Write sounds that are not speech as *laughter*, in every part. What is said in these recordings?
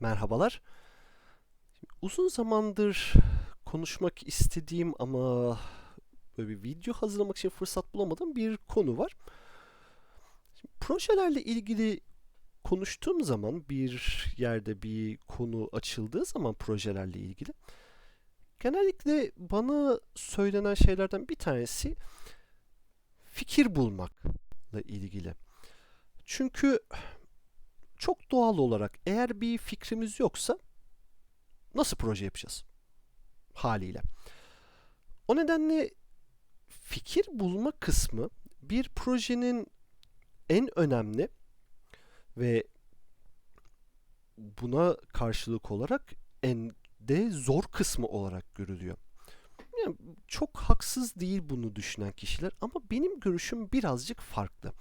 Merhabalar. Uzun zamandır konuşmak istediğim ama böyle bir video hazırlamak için fırsat bulamadığım bir konu var. Şimdi projelerle ilgili konuştuğum zaman bir yerde bir konu açıldığı zaman projelerle ilgili genellikle bana söylenen şeylerden bir tanesi fikir bulmakla ilgili. Çünkü çok doğal olarak eğer bir fikrimiz yoksa nasıl proje yapacağız? Haliyle. O nedenle fikir bulma kısmı bir projenin en önemli ve buna karşılık olarak en de zor kısmı olarak görülüyor. Yani çok haksız değil bunu düşünen kişiler ama benim görüşüm birazcık farklı.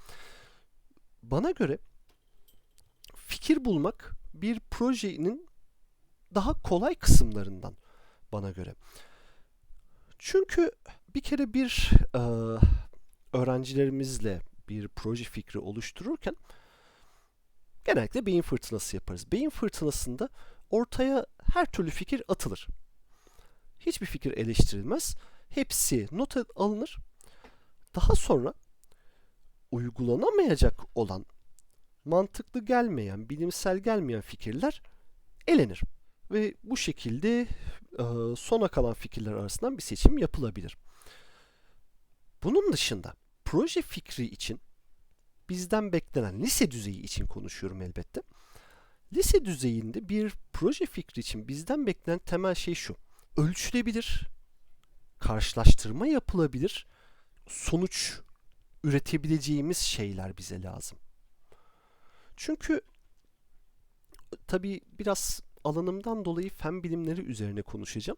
Bana göre fikir bulmak bir projenin daha kolay kısımlarından bana göre. Çünkü bir kere bir e, öğrencilerimizle bir proje fikri oluştururken genellikle beyin fırtınası yaparız. Beyin fırtınasında ortaya her türlü fikir atılır. Hiçbir fikir eleştirilmez. Hepsi not alınır. Daha sonra uygulanamayacak olan mantıklı gelmeyen, bilimsel gelmeyen fikirler elenir. Ve bu şekilde e, sona kalan fikirler arasından bir seçim yapılabilir. Bunun dışında proje fikri için bizden beklenen lise düzeyi için konuşuyorum elbette. Lise düzeyinde bir proje fikri için bizden beklenen temel şey şu. Ölçülebilir, karşılaştırma yapılabilir, sonuç üretebileceğimiz şeyler bize lazım. Çünkü tabii biraz alanımdan dolayı fen bilimleri üzerine konuşacağım.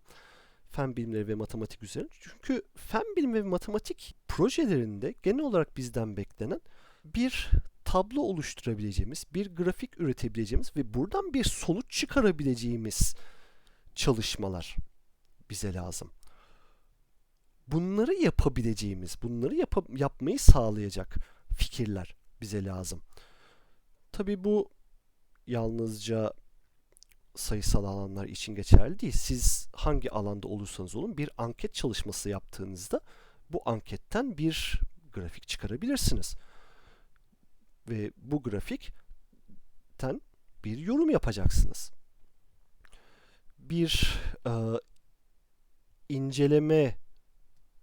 Fen bilimleri ve matematik üzerine. Çünkü fen bilimi ve matematik projelerinde genel olarak bizden beklenen bir tablo oluşturabileceğimiz, bir grafik üretebileceğimiz ve buradan bir sonuç çıkarabileceğimiz çalışmalar bize lazım. Bunları yapabileceğimiz, bunları yap- yapmayı sağlayacak fikirler bize lazım. Tabi bu yalnızca sayısal alanlar için geçerli değil. Siz hangi alanda olursanız olun bir anket çalışması yaptığınızda bu anketten bir grafik çıkarabilirsiniz. Ve bu grafikten bir yorum yapacaksınız. Bir e, inceleme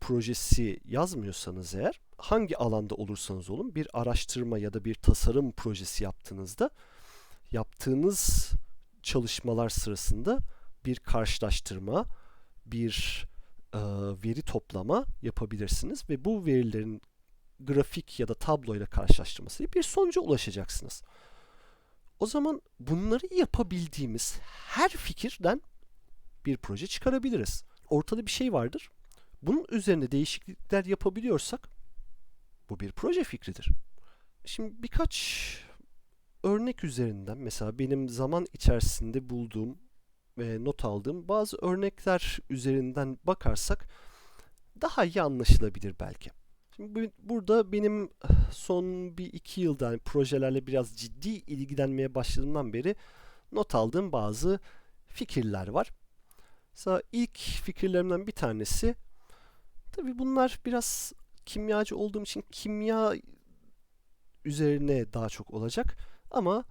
projesi yazmıyorsanız eğer hangi alanda olursanız olun bir araştırma ya da bir tasarım projesi yaptığınızda yaptığınız çalışmalar sırasında bir karşılaştırma, bir e, veri toplama yapabilirsiniz ve bu verilerin grafik ya da tablo ile karşılaştırmasıyla bir sonuca ulaşacaksınız. O zaman bunları yapabildiğimiz her fikirden bir proje çıkarabiliriz. Ortada bir şey vardır. Bunun üzerinde değişiklikler yapabiliyorsak bu bir proje fikridir. Şimdi birkaç örnek üzerinden mesela benim zaman içerisinde bulduğum ve not aldığım bazı örnekler üzerinden bakarsak daha iyi anlaşılabilir belki. Şimdi burada benim son bir iki yılda yani projelerle biraz ciddi ilgilenmeye başladığımdan beri not aldığım bazı fikirler var. Mesela ilk fikirlerimden bir tanesi tabi bunlar biraz kimyacı olduğum için kimya üzerine daha çok olacak. Ama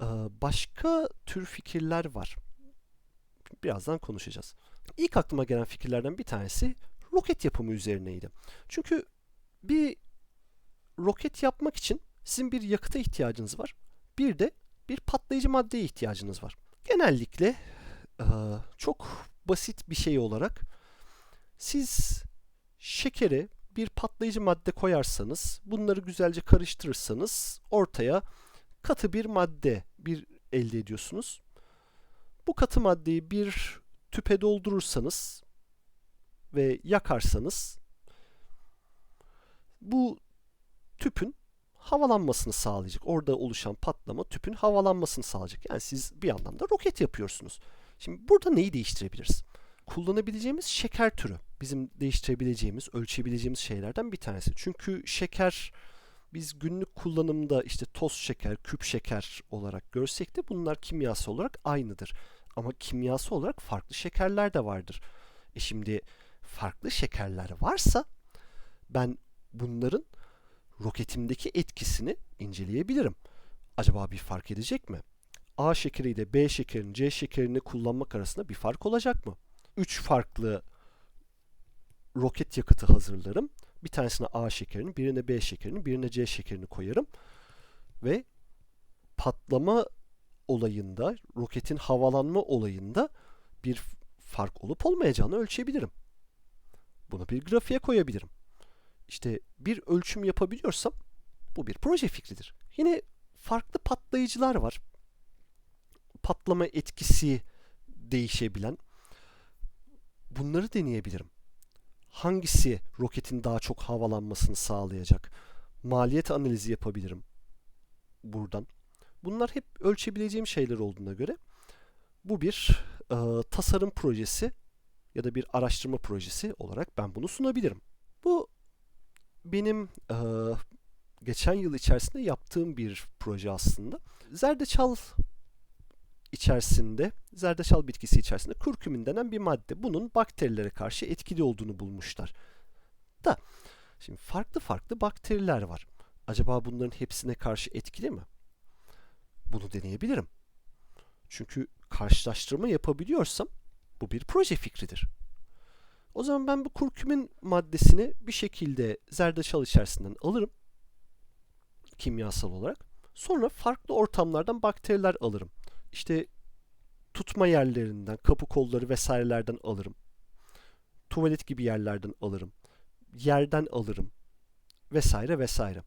e, başka tür fikirler var. Birazdan konuşacağız. İlk aklıma gelen fikirlerden bir tanesi roket yapımı üzerineydi. Çünkü bir roket yapmak için sizin bir yakıta ihtiyacınız var. Bir de bir patlayıcı maddeye ihtiyacınız var. Genellikle e, çok basit bir şey olarak siz şekere bir patlayıcı madde koyarsanız, bunları güzelce karıştırırsanız ortaya katı bir madde bir elde ediyorsunuz. Bu katı maddeyi bir tüpe doldurursanız ve yakarsanız bu tüpün havalanmasını sağlayacak. Orada oluşan patlama tüpün havalanmasını sağlayacak. Yani siz bir anlamda roket yapıyorsunuz. Şimdi burada neyi değiştirebiliriz? Kullanabileceğimiz şeker türü bizim değiştirebileceğimiz, ölçebileceğimiz şeylerden bir tanesi. Çünkü şeker biz günlük kullanımda işte toz şeker, küp şeker olarak görsek de bunlar kimyası olarak aynıdır. Ama kimyası olarak farklı şekerler de vardır. E şimdi farklı şekerler varsa ben bunların roketimdeki etkisini inceleyebilirim. Acaba bir fark edecek mi? A şekeri ile B şekerini, C şekerini kullanmak arasında bir fark olacak mı? Üç farklı roket yakıtı hazırlarım. Bir tanesine A şekerini, birine B şekerini, birine C şekerini koyarım. Ve patlama olayında, roketin havalanma olayında bir fark olup olmayacağını ölçebilirim. Bunu bir grafiğe koyabilirim. İşte bir ölçüm yapabiliyorsam bu bir proje fikridir. Yine farklı patlayıcılar var. Patlama etkisi değişebilen. Bunları deneyebilirim. Hangisi roketin daha çok havalanmasını sağlayacak? Maliyet analizi yapabilirim buradan. Bunlar hep ölçebileceğim şeyler olduğuna göre bu bir e, tasarım projesi ya da bir araştırma projesi olarak ben bunu sunabilirim. Bu benim e, geçen yıl içerisinde yaptığım bir proje aslında. Zerdeçal içerisinde, zerdeçal bitkisi içerisinde kurkumin denen bir madde. Bunun bakterilere karşı etkili olduğunu bulmuşlar. Da şimdi farklı farklı bakteriler var. Acaba bunların hepsine karşı etkili mi? Bunu deneyebilirim. Çünkü karşılaştırma yapabiliyorsam bu bir proje fikridir. O zaman ben bu kurkumin maddesini bir şekilde zerdeçal içerisinden alırım kimyasal olarak. Sonra farklı ortamlardan bakteriler alırım. İşte tutma yerlerinden, kapı kolları vesairelerden alırım. Tuvalet gibi yerlerden alırım. Yerden alırım. Vesaire vesaire.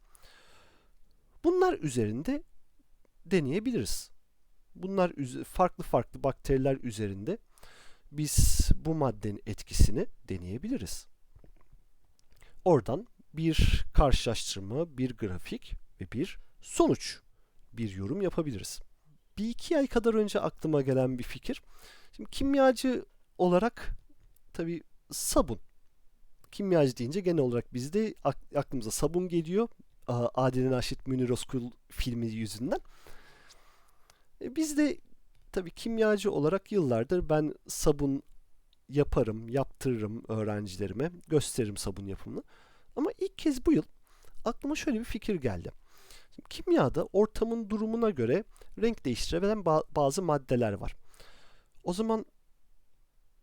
Bunlar üzerinde deneyebiliriz. Bunlar farklı farklı bakteriler üzerinde biz bu maddenin etkisini deneyebiliriz. Oradan bir karşılaştırma, bir grafik ve bir sonuç, bir yorum yapabiliriz. Bir iki ay kadar önce aklıma gelen bir fikir. Şimdi kimyacı olarak tabi sabun. Kimyacı deyince genel olarak bizde aklımıza sabun geliyor. Adile Naşit Münir Özkul filmi yüzünden. E, biz de tabii kimyacı olarak yıllardır ben sabun yaparım, yaptırırım öğrencilerime, gösteririm sabun yapımını. Ama ilk kez bu yıl aklıma şöyle bir fikir geldi. Kimyada ortamın durumuna göre renk değiştirebilen bazı maddeler var. O zaman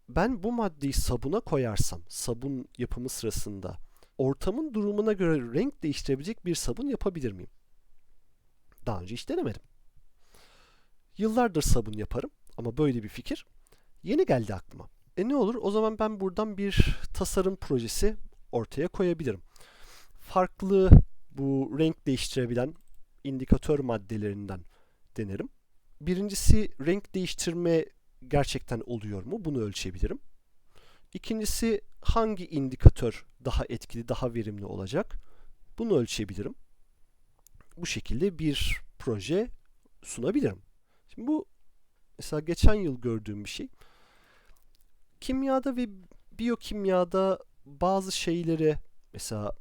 ben bu maddeyi sabuna koyarsam, sabun yapımı sırasında ortamın durumuna göre renk değiştirebilecek bir sabun yapabilir miyim? Daha önce hiç denemedim. Yıllardır sabun yaparım ama böyle bir fikir yeni geldi aklıma. E ne olur o zaman ben buradan bir tasarım projesi ortaya koyabilirim. Farklı bu renk değiştirebilen indikatör maddelerinden denerim. Birincisi renk değiştirme gerçekten oluyor mu? Bunu ölçebilirim. İkincisi hangi indikatör daha etkili, daha verimli olacak? Bunu ölçebilirim. Bu şekilde bir proje sunabilirim. Şimdi bu mesela geçen yıl gördüğüm bir şey. Kimyada ve biyokimyada bazı şeyleri mesela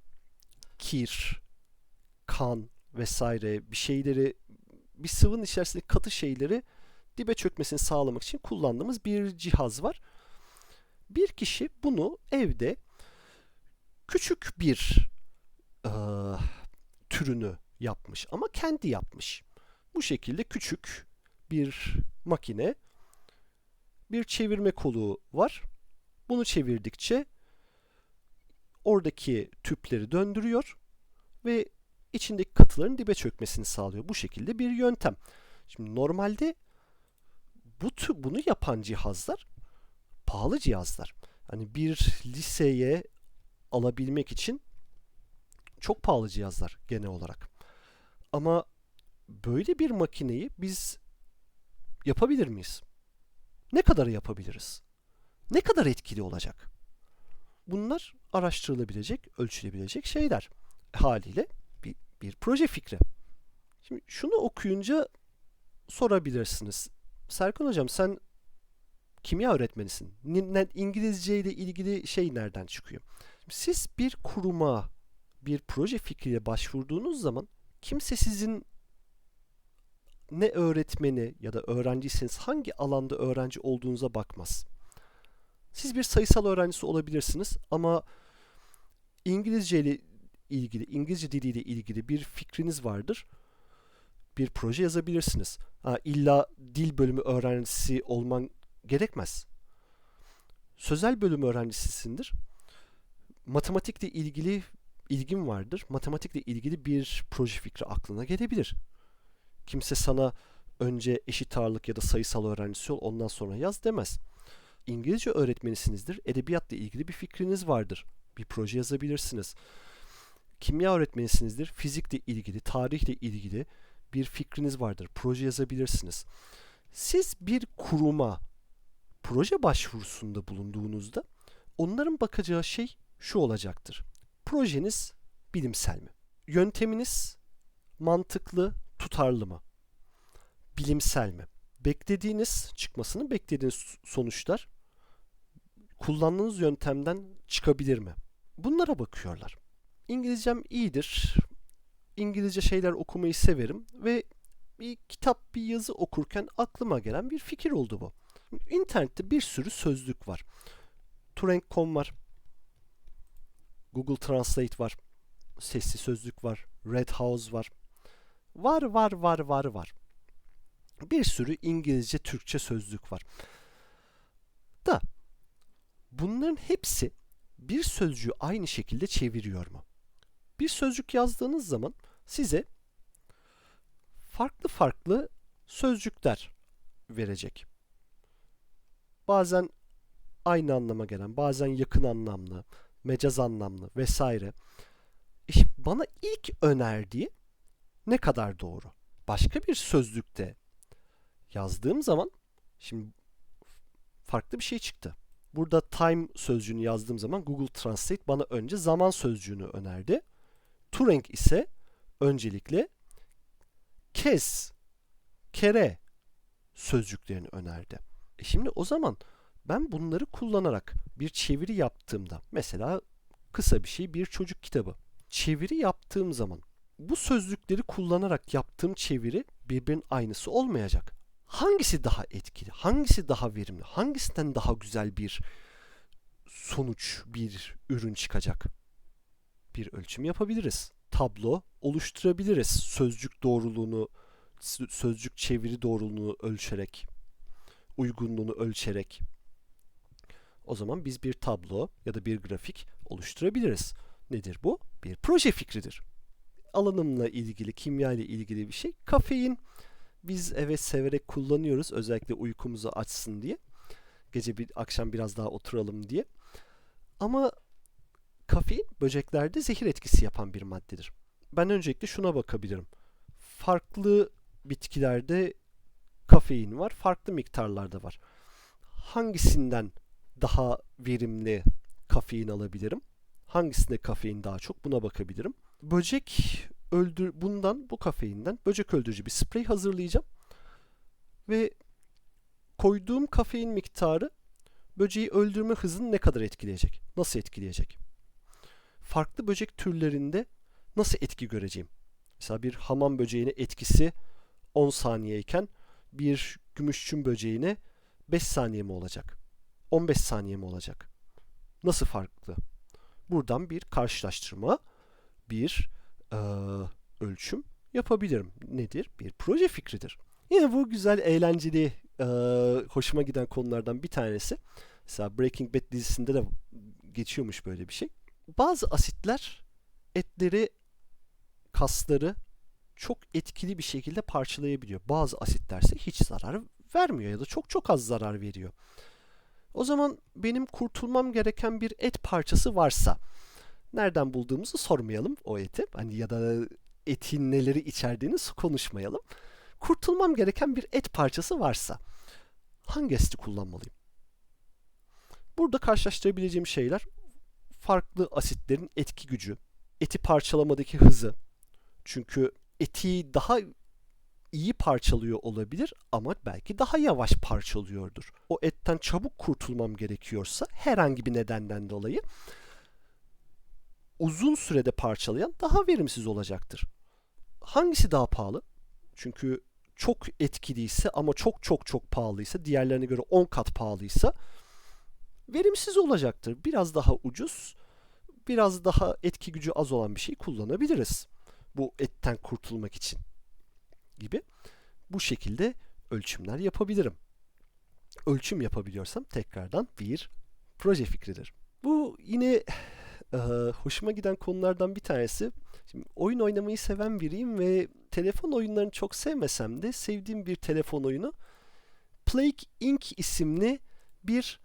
kir, kan vesaire bir şeyleri bir sıvının içerisindeki katı şeyleri dibe çökmesini sağlamak için kullandığımız bir cihaz var. Bir kişi bunu evde küçük bir e, türünü yapmış ama kendi yapmış. Bu şekilde küçük bir makine bir çevirme kolu var. Bunu çevirdikçe oradaki tüpleri döndürüyor ve içindeki katıların dibe çökmesini sağlıyor. Bu şekilde bir yöntem. Şimdi normalde bu bunu yapan cihazlar pahalı cihazlar. Hani bir liseye alabilmek için çok pahalı cihazlar genel olarak. Ama böyle bir makineyi biz yapabilir miyiz? Ne kadar yapabiliriz? Ne kadar etkili olacak? Bunlar araştırılabilecek, ölçülebilecek şeyler. Haliyle bir, proje fikri. Şimdi şunu okuyunca sorabilirsiniz. Serkan hocam sen kimya öğretmenisin. İngilizce ile ilgili şey nereden çıkıyor? Siz bir kuruma bir proje fikriyle başvurduğunuz zaman kimse sizin ne öğretmeni ya da öğrenciyseniz hangi alanda öğrenci olduğunuza bakmaz. Siz bir sayısal öğrencisi olabilirsiniz ama İngilizce ile ilgili, İngilizce diliyle ilgili bir fikriniz vardır. Bir proje yazabilirsiniz. Ha, illa dil bölümü öğrencisi olman gerekmez. Sözel bölüm öğrencisisindir. Matematikle ilgili ilgin vardır. Matematikle ilgili bir proje fikri aklına gelebilir. Kimse sana önce eşit ağırlık ya da sayısal öğrencisi ol ondan sonra yaz demez. İngilizce öğretmenisinizdir. Edebiyatla ilgili bir fikriniz vardır. Bir proje yazabilirsiniz. Kimya öğretmenisinizdir. Fizikle ilgili, tarihle ilgili bir fikriniz vardır. Proje yazabilirsiniz. Siz bir kuruma proje başvurusunda bulunduğunuzda onların bakacağı şey şu olacaktır. Projeniz bilimsel mi? Yönteminiz mantıklı, tutarlı mı? Bilimsel mi? Beklediğiniz, çıkmasını beklediğiniz sonuçlar kullandığınız yöntemden çıkabilir mi? Bunlara bakıyorlar. İngilizcem iyidir. İngilizce şeyler okumayı severim ve bir kitap, bir yazı okurken aklıma gelen bir fikir oldu bu. İnternette bir sürü sözlük var. Turing.com var. Google Translate var. Sesli sözlük var. Red House var. Var var var var var. Bir sürü İngilizce, Türkçe sözlük var. Da bunların hepsi bir sözcüğü aynı şekilde çeviriyor mu? Bir sözcük yazdığınız zaman size farklı farklı sözcükler verecek. Bazen aynı anlama gelen, bazen yakın anlamlı, mecaz anlamlı vesaire. Bana ilk önerdiği ne kadar doğru? Başka bir sözlükte yazdığım zaman şimdi farklı bir şey çıktı. Burada time sözcüğünü yazdığım zaman Google Translate bana önce zaman sözcüğünü önerdi. Turing ise öncelikle kez, kere sözcüklerini önerdi. E şimdi o zaman ben bunları kullanarak bir çeviri yaptığımda mesela kısa bir şey bir çocuk kitabı. Çeviri yaptığım zaman bu sözlükleri kullanarak yaptığım çeviri birbirinin aynısı olmayacak. Hangisi daha etkili? Hangisi daha verimli? Hangisinden daha güzel bir sonuç, bir ürün çıkacak? Bir ölçüm yapabiliriz. Tablo oluşturabiliriz. Sözcük doğruluğunu, sözcük çeviri doğruluğunu ölçerek, uygunluğunu ölçerek. O zaman biz bir tablo ya da bir grafik oluşturabiliriz. Nedir bu? Bir proje fikridir. Alanımla ilgili, kimya ile ilgili bir şey. Kafein biz evet severek kullanıyoruz. Özellikle uykumuzu açsın diye. Gece bir akşam biraz daha oturalım diye. Ama kafein böceklerde zehir etkisi yapan bir maddedir. Ben öncelikle şuna bakabilirim. Farklı bitkilerde kafein var, farklı miktarlarda var. Hangisinden daha verimli kafein alabilirim? Hangisinde kafein daha çok buna bakabilirim. Böcek öldür bundan bu kafeinden böcek öldürücü bir sprey hazırlayacağım. Ve koyduğum kafein miktarı böceği öldürme hızını ne kadar etkileyecek? Nasıl etkileyecek? Farklı böcek türlerinde nasıl etki göreceğim? Mesela bir hamam böceğine etkisi 10 saniyeyken bir gümüşçün böceğine 5 saniye mi olacak? 15 saniye mi olacak? Nasıl farklı? Buradan bir karşılaştırma, bir e, ölçüm yapabilirim. Nedir? Bir proje fikridir. Yine bu güzel, eğlenceli, e, hoşuma giden konulardan bir tanesi. Mesela Breaking Bad dizisinde de geçiyormuş böyle bir şey. Bazı asitler etleri, kasları çok etkili bir şekilde parçalayabiliyor. Bazı asitlerse hiç zarar vermiyor ya da çok çok az zarar veriyor. O zaman benim kurtulmam gereken bir et parçası varsa nereden bulduğumuzu sormayalım o eti. Hani ya da etin neleri içerdiğini konuşmayalım. Kurtulmam gereken bir et parçası varsa hangi asiti kullanmalıyım? Burada karşılaştırabileceğim şeyler farklı asitlerin etki gücü, eti parçalamadaki hızı. Çünkü eti daha iyi parçalıyor olabilir ama belki daha yavaş parçalıyordur. O etten çabuk kurtulmam gerekiyorsa herhangi bir nedenden dolayı uzun sürede parçalayan daha verimsiz olacaktır. Hangisi daha pahalı? Çünkü çok etkiliyse ama çok çok çok pahalıysa, diğerlerine göre 10 kat pahalıysa verimsiz olacaktır. Biraz daha ucuz, biraz daha etki gücü az olan bir şey kullanabiliriz. Bu etten kurtulmak için gibi. Bu şekilde ölçümler yapabilirim. Ölçüm yapabiliyorsam tekrardan bir proje fikridir. Bu yine e, hoşuma giden konulardan bir tanesi. Şimdi oyun oynamayı seven biriyim ve telefon oyunlarını çok sevmesem de sevdiğim bir telefon oyunu Plague Inc. isimli bir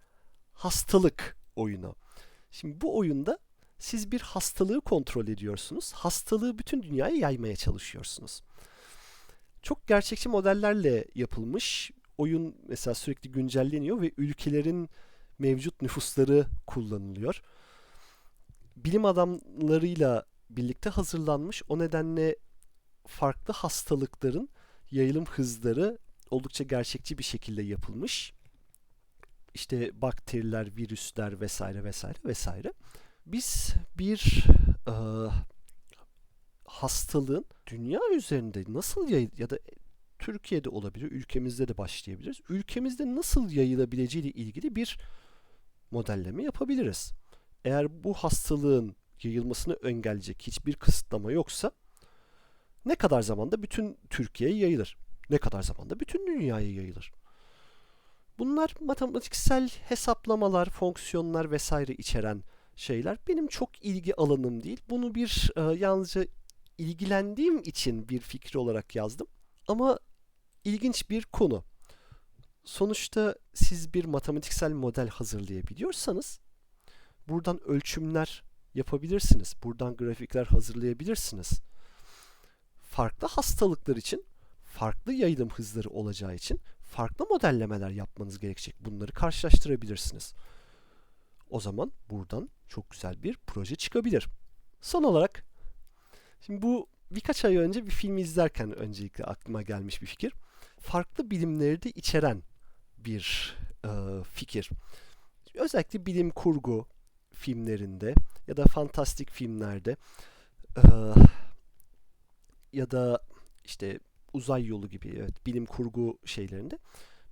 hastalık oyunu. Şimdi bu oyunda siz bir hastalığı kontrol ediyorsunuz. Hastalığı bütün dünyaya yaymaya çalışıyorsunuz. Çok gerçekçi modellerle yapılmış. Oyun mesela sürekli güncelleniyor ve ülkelerin mevcut nüfusları kullanılıyor. Bilim adamlarıyla birlikte hazırlanmış. O nedenle farklı hastalıkların yayılım hızları oldukça gerçekçi bir şekilde yapılmış. İşte bakteriler, virüsler vesaire vesaire vesaire. Biz bir e, hastalığın dünya üzerinde nasıl yayıl ya da Türkiye'de olabilir, ülkemizde de başlayabiliriz. Ülkemizde nasıl yayılabileceği ile ilgili bir modelleme yapabiliriz. Eğer bu hastalığın yayılmasını engelleyecek hiçbir kısıtlama yoksa ne kadar zamanda bütün Türkiye'ye yayılır? Ne kadar zamanda bütün dünyaya yayılır? Bunlar matematiksel hesaplamalar, fonksiyonlar vesaire içeren şeyler benim çok ilgi alanım değil. Bunu bir e, yalnızca ilgilendiğim için bir fikri olarak yazdım. Ama ilginç bir konu. Sonuçta siz bir matematiksel model hazırlayabiliyorsanız buradan ölçümler yapabilirsiniz. Buradan grafikler hazırlayabilirsiniz. Farklı hastalıklar için farklı yayılım hızları olacağı için farklı modellemeler yapmanız gerekecek. Bunları karşılaştırabilirsiniz. O zaman buradan çok güzel bir proje çıkabilir. Son olarak şimdi bu birkaç ay önce bir film izlerken öncelikle aklıma gelmiş bir fikir. Farklı bilimleri de içeren bir e, fikir. Özellikle bilim kurgu filmlerinde ya da fantastik filmlerde e, ya da işte uzay yolu gibi evet, bilim kurgu şeylerinde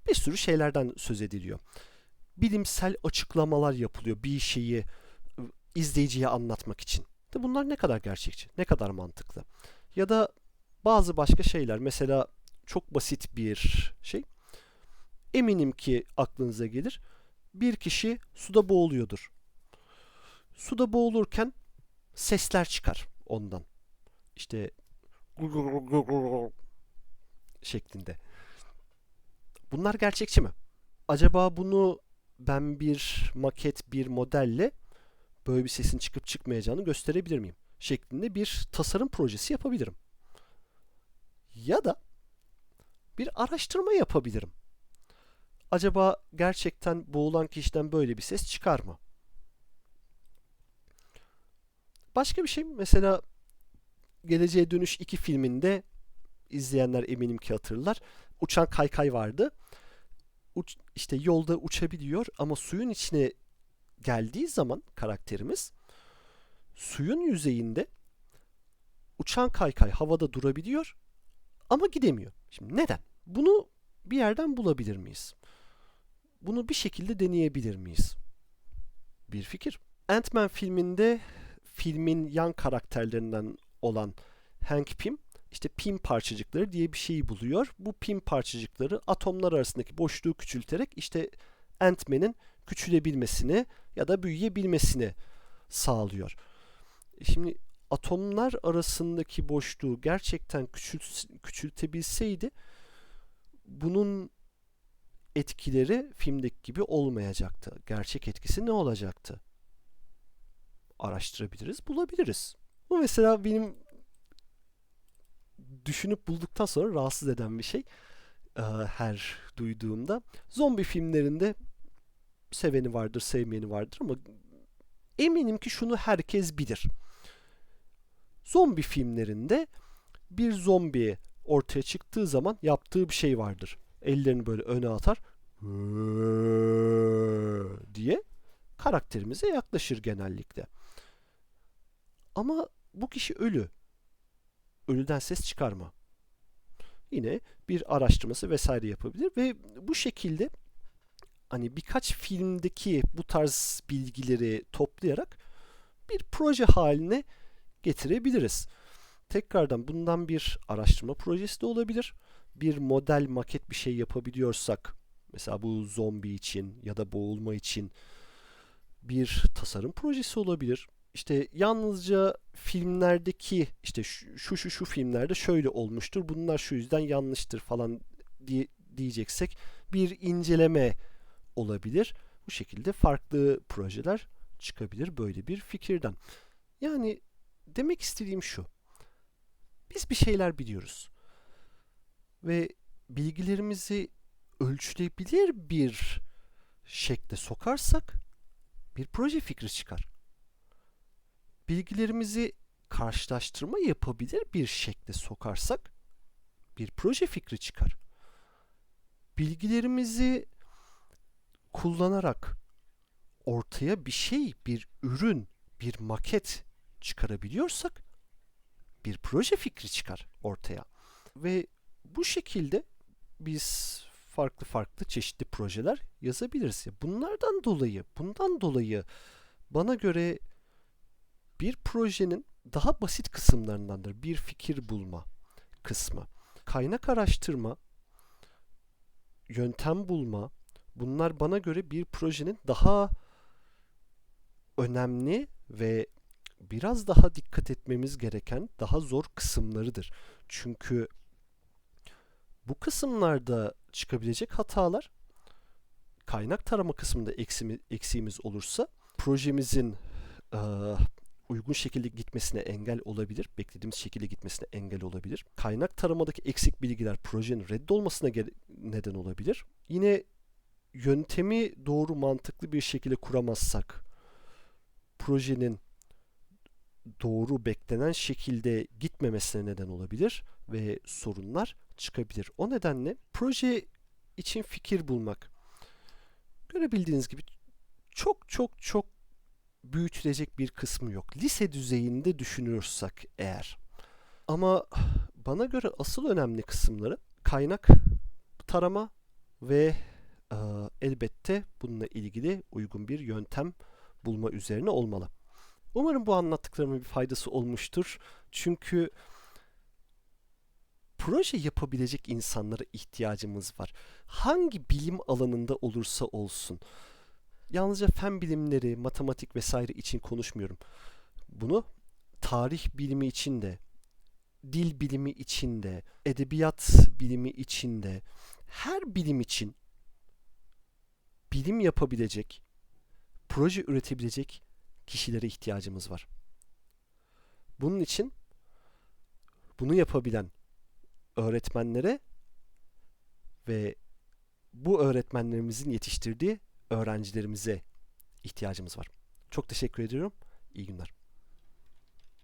bir sürü şeylerden söz ediliyor. Bilimsel açıklamalar yapılıyor bir şeyi izleyiciye anlatmak için. De bunlar ne kadar gerçekçi, ne kadar mantıklı. Ya da bazı başka şeyler mesela çok basit bir şey. Eminim ki aklınıza gelir. Bir kişi suda boğuluyordur. Suda boğulurken sesler çıkar ondan. İşte *laughs* şeklinde. Bunlar gerçekçi mi? Acaba bunu ben bir maket, bir modelle böyle bir sesin çıkıp çıkmayacağını gösterebilir miyim? Şeklinde bir tasarım projesi yapabilirim. Ya da bir araştırma yapabilirim. Acaba gerçekten boğulan kişiden böyle bir ses çıkar mı? Başka bir şey mesela Geleceğe Dönüş 2 filminde izleyenler eminim ki hatırlar. Uçan kaykay vardı. Uç, işte yolda uçabiliyor ama suyun içine geldiği zaman karakterimiz suyun yüzeyinde uçan kaykay havada durabiliyor ama gidemiyor. Şimdi neden? Bunu bir yerden bulabilir miyiz? Bunu bir şekilde deneyebilir miyiz? Bir fikir. Ant-Man filminde filmin yan karakterlerinden olan Hank Pym işte pim parçacıkları diye bir şeyi buluyor. Bu pim parçacıkları atomlar arasındaki boşluğu küçülterek işte Ant-Man'in küçülebilmesini ya da büyüyebilmesini sağlıyor. Şimdi atomlar arasındaki boşluğu gerçekten küçült, küçültebilseydi bunun etkileri filmdeki gibi olmayacaktı. Gerçek etkisi ne olacaktı? Araştırabiliriz, bulabiliriz. Bu mesela benim düşünüp bulduktan sonra rahatsız eden bir şey. Her duyduğumda. Zombi filmlerinde seveni vardır, sevmeyeni vardır ama eminim ki şunu herkes bilir. Zombi filmlerinde bir zombi ortaya çıktığı zaman yaptığı bir şey vardır. Ellerini böyle öne atar diye karakterimize yaklaşır genellikle. Ama bu kişi ölü. Ölüden ses çıkarma. Yine bir araştırması vesaire yapabilir ve bu şekilde hani birkaç filmdeki bu tarz bilgileri toplayarak bir proje haline getirebiliriz. Tekrardan bundan bir araştırma projesi de olabilir. Bir model maket bir şey yapabiliyorsak mesela bu zombi için ya da boğulma için bir tasarım projesi olabilir. İşte yalnızca filmlerdeki işte şu şu şu, filmlerde şöyle olmuştur. Bunlar şu yüzden yanlıştır falan diye diyeceksek bir inceleme olabilir. Bu şekilde farklı projeler çıkabilir böyle bir fikirden. Yani demek istediğim şu. Biz bir şeyler biliyoruz. Ve bilgilerimizi ölçülebilir bir şekle sokarsak bir proje fikri çıkar. Bilgilerimizi karşılaştırma yapabilir bir şekle sokarsak bir proje fikri çıkar. Bilgilerimizi kullanarak ortaya bir şey, bir ürün, bir maket çıkarabiliyorsak bir proje fikri çıkar ortaya. Ve bu şekilde biz farklı farklı çeşitli projeler yazabiliriz. Bunlardan dolayı, bundan dolayı bana göre bir projenin daha basit kısımlarındandır. Bir fikir bulma kısmı. Kaynak araştırma, yöntem bulma, bunlar bana göre bir projenin daha önemli ve biraz daha dikkat etmemiz gereken daha zor kısımlarıdır. Çünkü bu kısımlarda çıkabilecek hatalar kaynak tarama kısmında eksimi, eksiğimiz olursa projemizin uygun şekilde gitmesine engel olabilir. Beklediğimiz şekilde gitmesine engel olabilir. Kaynak taramadaki eksik bilgiler projenin reddolmasına neden olabilir. Yine yöntemi doğru mantıklı bir şekilde kuramazsak projenin doğru beklenen şekilde gitmemesine neden olabilir ve sorunlar çıkabilir. O nedenle proje için fikir bulmak görebildiğiniz gibi çok çok çok büyütülecek bir kısmı yok. Lise düzeyinde düşünürsek eğer. Ama bana göre asıl önemli kısımları kaynak tarama ve e, elbette bununla ilgili uygun bir yöntem bulma üzerine olmalı. Umarım bu anlattıklarımın bir faydası olmuştur. Çünkü proje yapabilecek insanlara ihtiyacımız var. Hangi bilim alanında olursa olsun. Yalnızca fen bilimleri, matematik vesaire için konuşmuyorum. Bunu tarih bilimi için de, dil bilimi için de, edebiyat bilimi için de, her bilim için bilim yapabilecek, proje üretebilecek kişilere ihtiyacımız var. Bunun için bunu yapabilen öğretmenlere ve bu öğretmenlerimizin yetiştirdiği öğrencilerimize ihtiyacımız var. Çok teşekkür ediyorum. İyi günler.